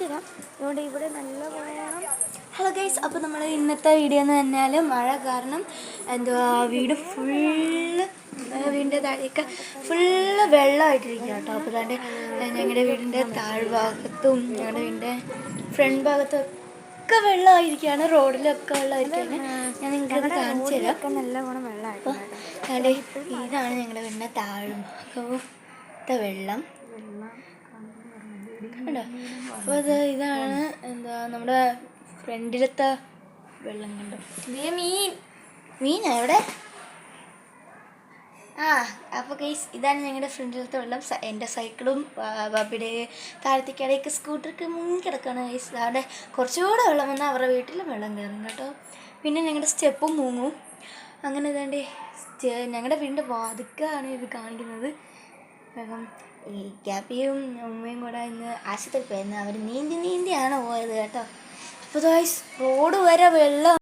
കാണിച്ചു തരാം അതുകൊണ്ട് ഇവിടെ നല്ല വേണം ഹലോ ഗൈസ് അപ്പോൾ നമ്മൾ ഇന്നത്തെ വീഡിയോ എന്ന് പറഞ്ഞാൽ മഴ കാരണം എന്തുവാ വീട് ഫുള്ള് വീടിന്റെ താഴെയൊക്കെ ഫുള്ള് വെള്ളമായിട്ടിരിക്കുക കേട്ടോ. അപ്പോൾ തന്നെ ഞങ്ങളുടെ വീടിന്റെ താഴ്ഭാഗത്തും ഞങ്ങളുടെ വീടിന്റെ ഫ്രണ്ട് ഭാഗത്തും ഒക്കെ വെള്ളമായിരിക്കുകയാണ് റോഡിലൊക്കെ വെള്ളമായിരിക്കുകയാണ് ഞാൻ നിങ്ങൾക്ക് കാണിച്ചു തരാം നല്ല വേണം വെള്ളമായിട്ട് ഇതാണ് ഞങ്ങളുടെ വീടിന്റെ താഴ്ഭാഗത്തെ വെള്ളം. കണ്ടോ അത് ഇതാണ് എന്താ നമ്മുടെ ഫ്രണ്ടിലത്തെ വെള്ളം കണ്ടോ? മീൻ. മീൻ എവിടെ ആ അപ്പോൾ ഗൈസ് ഇതാണ് ഞങ്ങളുടെ ഫ്രണ്ടിലത്തെ വെള്ളം. എന്റെ സൈക്കിളും ബാബിയുടെ താഴത്തേക്കടയൊക്കെ സ്കൂട്ടർക്ക് മുങ്ങി കിടക്കുകയാണ് ഗൈസ് അവിടെ കുറച്ചുകൂടെ വെള്ളം വന്നാൽ അവരുടെ വീട്ടിലും വെള്ളം കയറും കേട്ടോ. പിന്നെ ഞങ്ങളുടെ സ്റ്റെപ്പും മുങ്ങും. അങ്ങനെ ഇതാണ്ട് ഞങ്ങളുടെ വീടിന്റെ വാതുക്കാണ് ഇത് കാണിക്കുന്നത്. കാരണം ഈ ക്യാപ്പിയും ഉമ്മയും കൂടെ ഇന്ന് ആശുപത്രിയിൽ പോയിരുന്നു. അവർ നീന്തി നീന്തിയാണ് പോയത് കേട്ടോ. അപ്പോൾ ഗൈസ് റോഡ് വരെ വെള്ളം